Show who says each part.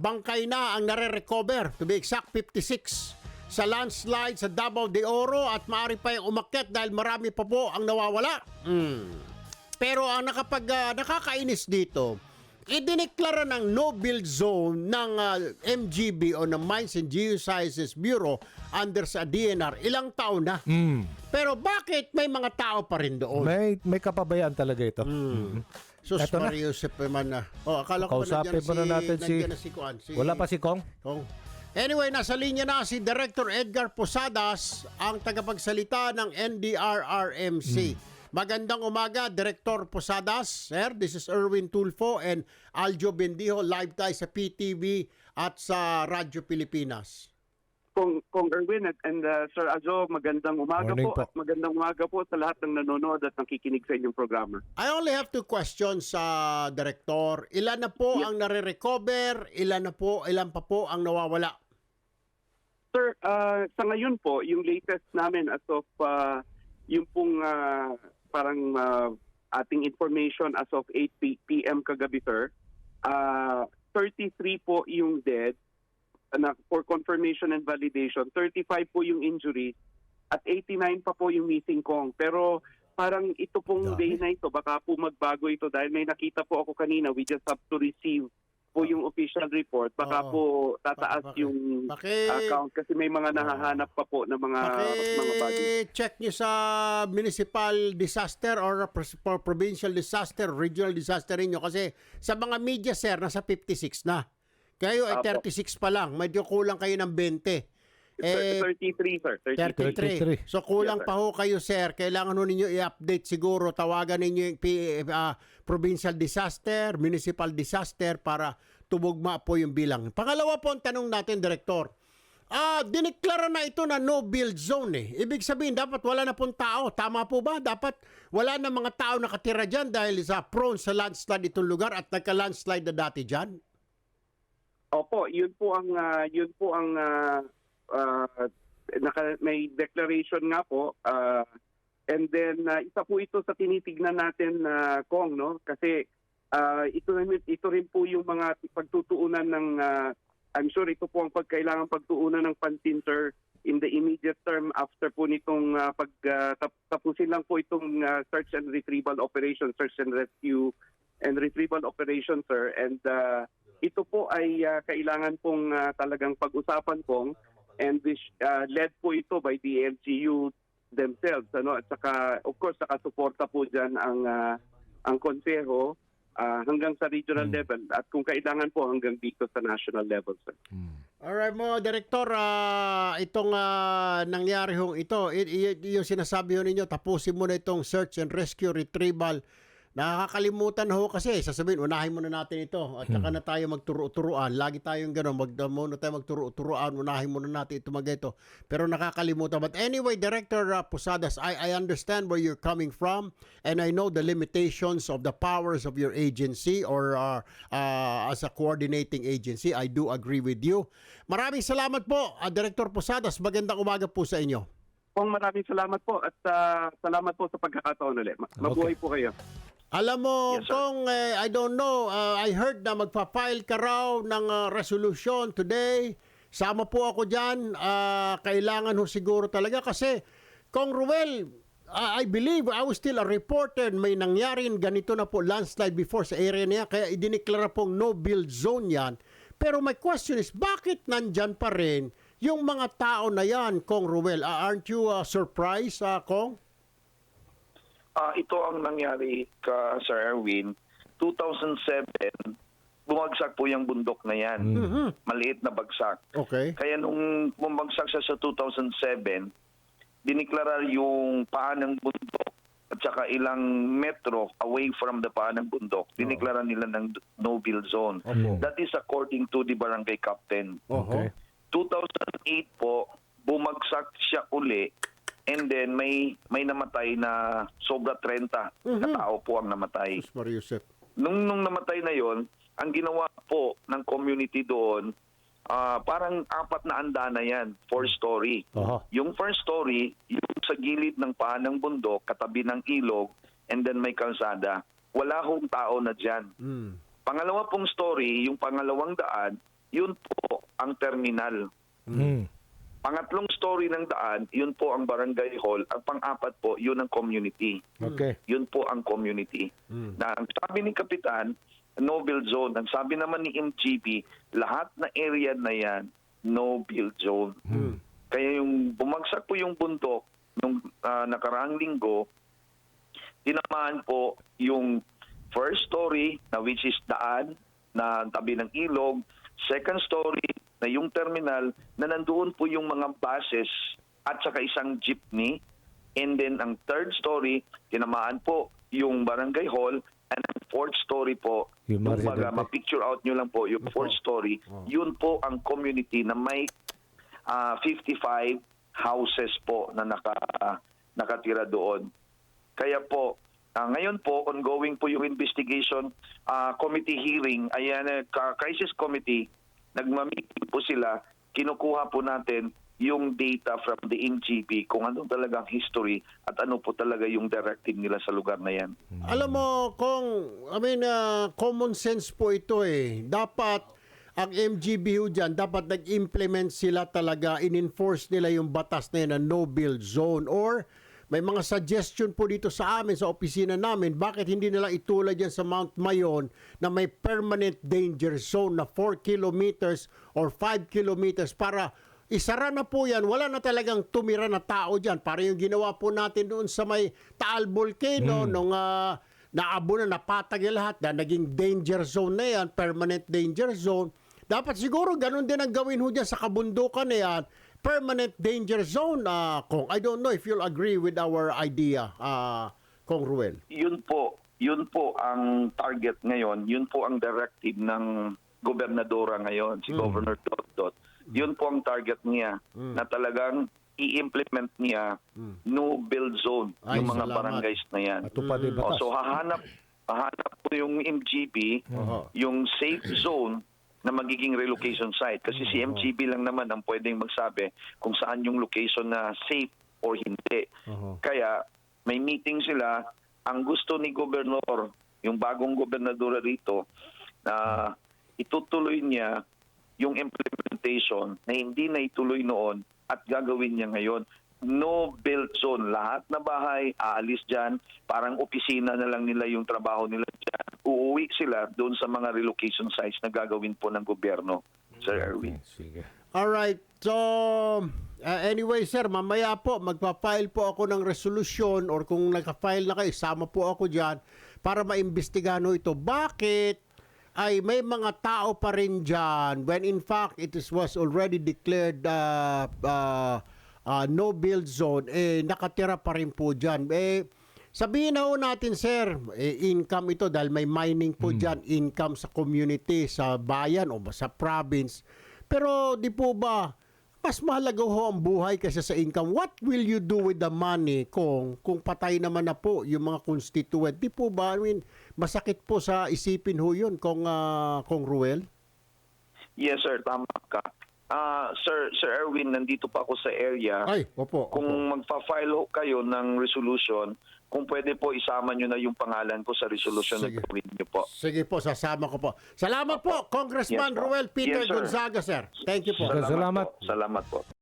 Speaker 1: bangkay na ang nare-recover. To be exact, 56 sa landslide sa Davao de Oro at maaari pa yung umakyat dahil marami pa po ang nawawala. Hmm. Pero ang nakapag, ah, nakakainis dito, idineklara ng no-build zone ng ah, MGB o ng Mines and Geosciences Bureau under sa DNR ilang taon na. Pero bakit may mga tao pa rin doon?
Speaker 2: May, may kapabayaan talaga ito.
Speaker 1: Hmm. Sus,
Speaker 2: Eto na.
Speaker 1: Mario Josep naman na. Oh, akala ko ba
Speaker 2: Kausapin
Speaker 1: nandiyan
Speaker 2: muna natin si...
Speaker 1: nandiyan na si, Kuan, si
Speaker 2: Wala pa si Kong?
Speaker 1: Kong. Anyway, nasa linya na si Director Edgar Posadas, ang tagapagsalita ng NDRRMC. Magandang umaga, Director Posadas. Sir, this is Erwin Tulfo and Aljo Bendijo, live tayo sa PTV at sa Radyo Pilipinas.
Speaker 3: Kung, kung Erwin at and uh, Sir Ajo, magandang umaga
Speaker 2: Morning
Speaker 3: po,
Speaker 2: po.
Speaker 3: at magandang umaga po sa lahat ng nanonood at nakikinig sa inyong programa.
Speaker 1: I only have two questions sa Director. Ilan na po ang nare-recover? Ilan na po, ilan pa po ang nawawala?
Speaker 3: Sir, uh, sa ngayon po, yung latest namin as of uh, yung pong uh, parang uh, ating information as of 8 p- p.m. kagabi, sir, uh, 33 po yung dead uh, na for confirmation and validation, 35 po yung injuries, at 89 pa po yung missing kong. Pero parang ito pong
Speaker 2: Dami.
Speaker 3: day na ito, baka po magbago ito dahil may nakita po ako kanina, we just have to receive po yung official report. Baka
Speaker 1: Oo.
Speaker 3: po tataas
Speaker 1: Baki-
Speaker 3: yung
Speaker 1: baki-
Speaker 3: account kasi may mga nahahanap pa po ng mga mga body.
Speaker 1: Paki-check nyo sa municipal disaster or pr- or provincial disaster, regional disaster ninyo kasi sa mga media sir, nasa 56 na. Kayo ay
Speaker 3: Apo.
Speaker 1: 36 pa lang. Medyo kulang kayo ng 20. Eh,
Speaker 3: 33 sir,
Speaker 1: 33.
Speaker 3: 33.
Speaker 2: 33.
Speaker 1: So kulang
Speaker 3: Yes, sir.
Speaker 1: pa ho kayo sir. Kailangan ho ninyo i-update siguro. Tawagan ninyo yung P- ah, provincial disaster, municipal disaster para tumugma po yung bilang. Pangalawa po ang tanong natin, Director. Ah, dineklara na ito na no build zone eh. Ibig sabihin dapat wala na pong tao. Tama po ba? Dapat wala na mga tao nakatira diyan dahil sa prone sa landslide itong lugar at nagka-landslide na dati diyan.
Speaker 3: Opo, yun po ang ah, yun po ang ah, ah, naka, may declaration nga po ah, and then ah, isa po ito sa tinitignan natin na Kong no? Kasi ah, ito ito rin po yung mga pagtutuunan ng ah, I'm sure ito po ang pagkailangan pagtuunan ng pansin sir in the immediate term after po nitong ah, pag tap- tapusin lang po itong ah, search and retrieval operation, search and rescue and retrieval operation sir. And ah, ito po ay ah, kailangan pong ah, talagang pag-usapan pong and this ah, led po ito by the LGU themselves ano at saka of course saka suporta po diyan ang ah, ang konseho ah, hanggang sa regional level at kung kailangan po hanggang dito sa national level sir.
Speaker 1: Alright mo, Director, ah, itong ah, nangyari hong ito, i- i- yung sinasabi ho ninyo, tapusin mo na itong search and rescue retrieval. Nakakalimutan ho kasi, sasabihin, unahin muna natin ito at saka na tayo magturo-turuan. Lagi tayong gano'n, mag, muna tayo magturo-turuan, unahin muna natin ito mag ito. Pero nakakalimutan. But anyway, Director ah, Posadas, I, I understand where you're coming from and I know the limitations of the powers of your agency or ah, ah, as a coordinating agency. I do agree with you. Maraming salamat po, ah, Director Posadas. Magandang umaga po sa inyo.
Speaker 3: Pong maraming salamat po at ah, salamat po sa pagkakataon ulit. Ma- Mabuhay po kayo.
Speaker 1: Alam mo,
Speaker 3: Yes, sir.
Speaker 1: kung eh, I don't know, uh, I heard na magpa-file ka raw ng uh, resolution today. Sama po ako dyan. Ah, kailangan ho siguro talaga kasi, Kong Ruel, ah, I believe I was still a reporter. May nangyaring ganito na po landslide before sa area niya. Kaya idineklara pong no build zone yan. Pero my question is, bakit nandyan pa rin yung mga tao na yan, Kong Ruel? Ah, aren't you uh, surprised, ah, Kong?
Speaker 4: Ah, ito ang nangyari ka Sir Erwin. 2007, bumagsak po yung bundok na yan. Maliit na bagsak.
Speaker 1: Okay.
Speaker 4: Kaya nung bumagsak siya sa 2007, diniklara yung paan ng bundok at saka ilang metro away from the paan ng bundok. Diniklara nila ng no-build zone.
Speaker 1: Opo.
Speaker 4: That is according to the barangay captain.
Speaker 1: Oho.
Speaker 4: 2008 po, bumagsak siya uli and then may may namatay na sobra 30 na tao po ang namatay.
Speaker 1: Sus Maria Josep.
Speaker 4: Nung nung namatay na yon, ang ginawa po ng community doon, ah, parang apat na anda na yan, four story.
Speaker 2: Oho.
Speaker 4: Yung first story, yung sa gilid ng paan ng bundok, katabi ng ilog, and then may kalsada. Wala hong tao na dyan.
Speaker 1: Mm.
Speaker 4: Pangalawa pong story, yung pangalawang daan, yun po ang terminal.
Speaker 2: Mm.
Speaker 4: Pangatlong story ng daan, yun po ang barangay hall. Ang pang-apat po, yun ang community.
Speaker 2: Okay.
Speaker 4: Yun po ang community. Na ang sabi ni Kapitan, no build zone. Ang sabi naman ni MGB, lahat na area na yan, no build zone. Kaya yung bumagsak po yung bundok nung ah, nakaraang linggo, tinamaan po yung first story na which is daan na tabi ng ilog, second story na yung terminal na nandoon po yung mga buses at saka isang jeepney. And then ang third story tinamaan po yung barangay hall. And ang fourth story po
Speaker 2: Yung
Speaker 4: baga, ma-picture out nyo lang po yung fourth story. Yun po ang community na may ah, 55 houses po na naka nakatira doon. Kaya po, ah, ngayon po, ongoing po yung investigation ah, committee hearing. Ayan, eh, ka- crisis committee, nagmamiting po sila. Kinukuha po natin yung data from the NGP kung ano talagang history at ano po talaga yung directive nila sa lugar na yan.
Speaker 1: Alam mo, kung, I mean, ah, common sense po ito eh. Dapat, ang MGB ho dyan, dapat nag-implement sila talaga, in-enforce nila yung batas na yun na no-build zone. Or, may mga suggestion po dito sa amin, sa opisina namin, bakit hindi nila itulad yan sa Mount Mayon na may permanent danger zone na 4 kilometers or 5 kilometers para Isara na po yan. Wala na talagang tumira na tao dyan. Para yung ginawa po natin doon sa may Taal Volcano nung ah, naabo na, napatag lahat na naging danger zone na yan, permanent danger zone. Dapat siguro ganun din ang gawin ho dyan sa kabundukan na yan. Permanent danger zone, ah, Kong. I don't know if you'll agree with our idea, ah, Kong Ruel.
Speaker 4: Yun po, yun po ang target ngayon. Yun po ang directive ng gobernadora ngayon, si Governor Dot Yun po ang target niya na talagang i-implement niya no build zone
Speaker 1: Ay,
Speaker 4: yung mga
Speaker 1: salamat.
Speaker 4: barangays na yan.
Speaker 2: Matupad yung
Speaker 4: Oh, so hahanap hahanap po yung MGB
Speaker 1: Oo.
Speaker 4: yung safe zone na magiging relocation site kasi si MGB lang naman ang pwedeng magsabi kung saan yung location na safe or hindi.
Speaker 1: Oo.
Speaker 4: Kaya may meeting sila ang gusto ni gobernador, yung bagong gobernador rito na itutuloy niya yung implementation na hindi na ituloy noon at gagawin niya ngayon. No build zone. Lahat na bahay, aalis dyan. Parang opisina na lang nila yung trabaho nila dyan. Uuwi sila doon sa mga relocation sites na gagawin po ng gobyerno. Sir Erwin.
Speaker 2: Sige.
Speaker 1: Alright, so uh, anyway sir, mamaya po magpa-file po ako ng resolution or kung nagka-file na kayo, sama po ako dyan para maimbestigahan ito. Bakit ay may mga tao pa rin dyan when in fact it is, was already declared uh, uh, uh, no build zone, eh nakatira pa rin po dyan. Eh, Sabihin na natin, sir, eh, income ito dahil may mining po dyan, income sa community, sa bayan o sa province. Pero di po ba, mas mahalaga ho ang buhay kaysa sa income. What will you do with the money kung kung patay naman na po yung mga constituent? Di po ba, I mean, masakit po sa isipin ho yun kung, ah, kung Ruel?
Speaker 4: Yes sir, tama ka. Ah, sir, Sir Erwin, nandito pa ako sa area.
Speaker 1: Ay, opo.
Speaker 4: Kung
Speaker 1: opo.
Speaker 4: magfa-file ho kayo ng resolution, kung pwede po isama nyo na yung pangalan ko sa resolution
Speaker 1: Sige.
Speaker 4: na gawin nyo po.
Speaker 1: Sige po, sasama ko po. Salamat po, Congressman
Speaker 4: Yes, po.
Speaker 1: Ruel Peter
Speaker 4: Yes, sir.
Speaker 1: Gonzaga, sir. Thank you po.
Speaker 2: Salamat.
Speaker 4: po. Salamat po.